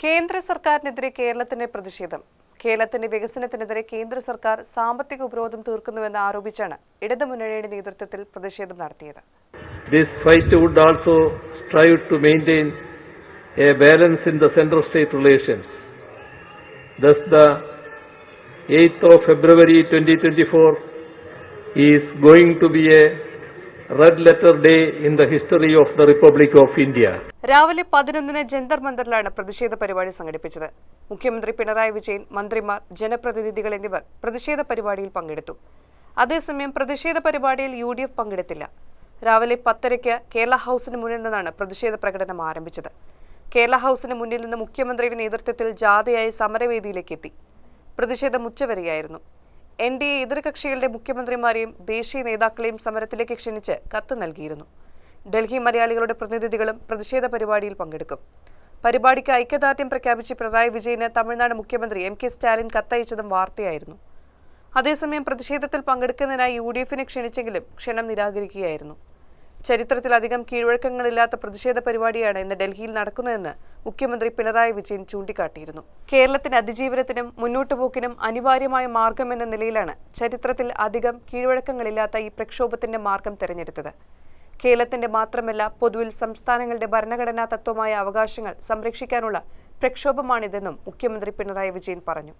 കേന്ദ്ര സർക്കാരിനെതിരെ കേരളത്തിന്റെ പ്രതിഷേധം കേരളത്തിന്റെ വികസനത്തിനെതിരെ കേന്ദ്ര സർക്കാർ സാമ്പത്തിക ഉപരോധം തീർക്കുന്നുവെന്ന് ആരോപിച്ചാണ് ഇടതുമുന്നണിയുടെ നേതൃത്വത്തിൽ പ്രതിഷേധം നടത്തിയത് This fight would also strive to maintain a balance in the center-state relations. Thus, the 8th of February 2024 is going to be a red letter day in the history of the republic of India രാവിലെ പതിനൊന്നിന് ജന്തർ മന്ദറിലാണ് പ്രതിഷേധ പരിപാടി സംഘടിപ്പിച്ചത്. മുഖ്യമന്ത്രി പിണറായി വിജയൻ മന്ത്രിമാർ ജനപ്രതിനിധികൾ എന്നിവർ പ്രതിഷേധ പരിപാടിയിൽ പങ്കെടുത്തു. അതേസമയം പ്രതിഷേധ പരിപാടിയിൽ യു ഡി എഫ് പങ്കെടുത്തില്ല. രാവിലെ പത്തരയ്ക്ക് കേരള ഹൌസിന് മുന്നിൽ നിന്നാണ് പ്രതിഷേധ പ്രകടനം ആരംഭിച്ചത്. കേരള ഹൌസിന് മുന്നിൽ നിന്ന് മുഖ്യമന്ത്രിയുടെ നേതൃത്വത്തിൽ ജാഥയായി സമരവേദിയിലേക്ക് എത്തി. പ്രതിഷേധം ഉച്ചവരെയായിരുന്നു. എൻ ഡി എ എതിർകക്ഷികളുടെ മുഖ്യമന്ത്രിമാരെയും ദേശീയ നേതാക്കളെയും സമരത്തിലേക്ക് ക്ഷണിച്ച് കത്ത് നൽകിയിരുന്നു. ഡൽഹി മലയാളികളുടെ പ്രതിനിധികളും പ്രതിഷേധ പരിപാടിയിൽ പങ്കെടുക്കും. പരിപാടിക്ക് ഐക്യദാർഢ്യം പ്രഖ്യാപിച്ച് പിണറായി വിജയന് തമിഴ്നാട് മുഖ്യമന്ത്രി എം കെ സ്റ്റാലിൻ കത്തയച്ചതും വാർത്തയായിരുന്നു. അതേസമയം പ്രതിഷേധത്തിൽ പങ്കെടുക്കുന്നതിനായി യു ഡി എഫിനെ ക്ഷണിച്ചെങ്കിലും ക്ഷണം നിരാകരിക്കുകയായിരുന്നു. ചരിത്രത്തിലധികം കീഴ്വഴക്കങ്ങളില്ലാത്ത പ്രതിഷേധ പരിപാടിയാണ് ഇന്ന് ഡൽഹിയിൽ നടക്കുന്നതെന്ന് മുഖ്യമന്ത്രി പിണറായി വിജയൻ ചൂണ്ടിക്കാട്ടിയിരുന്നു. കേരളത്തിന് അതിജീവനത്തിനും മുന്നോട്ടുപോക്കിനും അനിവാര്യമായ മാർഗമെന്ന നിലയിലാണ് ചരിത്രത്തിൽ അധികം കീഴ്വഴക്കങ്ങളില്ലാത്ത ഈ പ്രക്ഷോഭത്തിന്റെ മാർഗം തെരഞ്ഞെടുത്തത്. കേരളത്തിന്റെ മാത്രമല്ല പൊതുവിൽ സംസ്ഥാനങ്ങളുടെ ഭരണഘടനാ തത്വമായ അവകാശങ്ങൾ സംരക്ഷിക്കാനുള്ള പ്രക്ഷോഭമാണിതെന്നും മുഖ്യമന്ത്രി പിണറായി വിജയൻ പറഞ്ഞു.